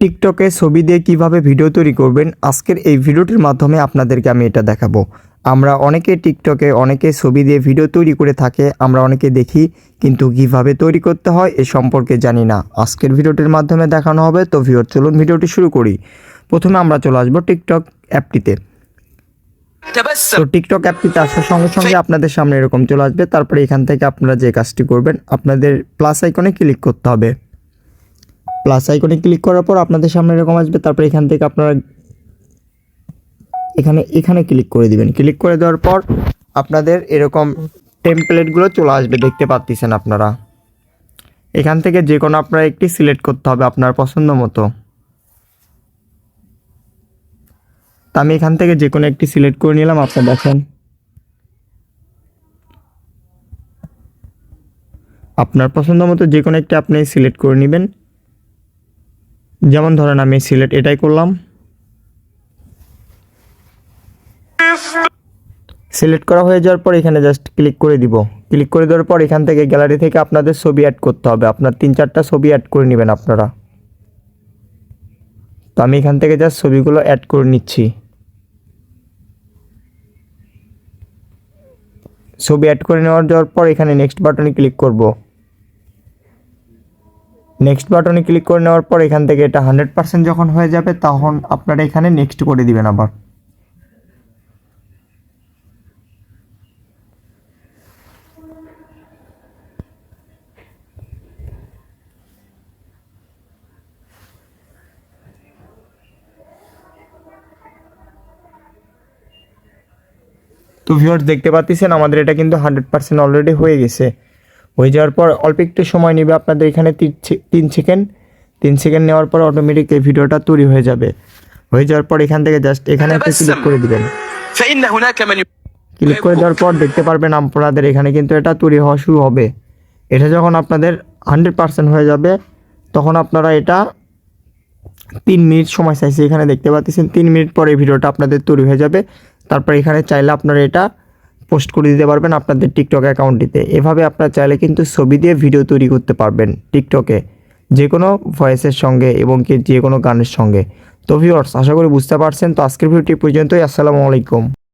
টিকটকে ছবি দিয়ে কীভাবে ভিডিও তৈরি করবেন আজকের এই ভিডিওটির মাধ্যমে আপনাদেরকে আমি এটা দেখাবো। আমরা অনেকে টিকটকে অনেকে ছবি দিয়ে ভিডিও তৈরি করে থাকে আমরা অনেকে দেখি কিন্তু কীভাবে তৈরি করতে হয় এ সম্পর্কে জানি না। আজকের ভিডিওটির মাধ্যমে দেখানো হবে তো ভিওর চলুন ভিডিওটি শুরু করি। প্রথমে আমরা চলে আসব টিকটক অ্যাপটিতে। তো টিকটক অ্যাপটিতে আসার সঙ্গে সঙ্গে আপনাদের সামনে এরকম চলে আসবে তারপরে এখান থেকে আপনারা যে কাজটি করবেন আপনাদের প্লাস আইকনে ক্লিক করতে হবে। প্লাস আইকনে ক্লিক করার পর আপনাদের সামনে এরকম আসবে। তারপর এখান থেকে আপনারা এখানে এখানে ক্লিক করে দিবেন। ক্লিক করে দেওয়ার পর আপনাদের এরকম টেমপ্লেটগুলো চলে আসবে, দেখতে পাচ্ছেন আপনারা। এখান থেকে যে কোনো আপনারা একটি সিলেক্ট করতে হবে আপনার পছন্দ মতো। তা আমি এখান থেকে যে কোনো একটি সিলেক্ট করে নিলাম, আপনারা দেখেন। আপনার পছন্দ মতো যে কোনো একটি আপনি সিলেক্ট করে নেবেন। যেমন ধরেন আমি সিলেক্ট এটাই করলাম। সিলেক্ট করা হয়ে যাওয়ার পর এখানে জাস্ট ক্লিক করে দিব। ক্লিক করে দেওয়ার পর এখান থেকে গ্যালারি থেকে আপনাদের ছবি অ্যাড করতে হবে। আপনার তিন চারটা ছবি অ্যাড করে নেবেন আপনারা। তো আমি এখান থেকে জাস্ট ছবিগুলো অ্যাড করে নিচ্ছি। ছবি অ্যাড করে নেওয়ার যাওয়ার পর এখানে নেক্সট বাটনে ক্লিক করব। নেক্সট বাটনে ক্লিক করে নেওয়ার পর এখান থেকে এটা হান্ড্রেড পার্সেন্ট যখন হয়ে যাবে, তখন আপনারা এখানে নেক্সট করে দিবেন আবার। তো ভিউয়ার্স দেখতে পাচ্ছেন, আমাদের এটা কিন্তু হান্ড্রেড পার্সেন্ট অলরেডি হয়ে গেছে। হয়ে যাওয়ার পর অল্প একটু সময় নেবে আপনাদের এখানে তিন সেকেন্ড তিন সেকেন্ড নেওয়ার পর অটোমেটিক এই ভিডিওটা তৈরি হয়ে যাবে। হয়ে যাওয়ার পর এখান থেকে জাস্ট এখানে একটা ক্লিক করে দিবেন। ক্লিক করে দেওয়ার পর দেখতে পারবেন আপনাদের এখানে কিন্তু এটা তৈরি হওয়া শুরু হবে। এটা যখন আপনাদের হান্ড্রেড পার্সেন্ট হয়ে যাবে তখন আপনারা এটা তিন মিনিট সময় চাইছে। এখানে দেখতে পাচ্ছেন তিন মিনিট পরে ভিডিওটা আপনাদের তৈরি হয়ে যাবে। তারপর এখানে চাইলে আপনারা এটা পোস্ট করে দিতে পারবেন আপনাদের টিকটক অ্যাকাউন্টটিতে। এভাবে আপনারা চাইলে কিন্তু ছবি দিয়ে ভিডিও তৈরি করতে পারবেন টিকটকে যে কোনো ভয়েসের সঙ্গে এবং কি যে কোনো গানের সঙ্গে। তো ভিউয়ার্স আশা করি বুঝতে পারছেন। তো আজকের ভিডিওটি পর্যন্তই। আসসালামু আলাইকুম।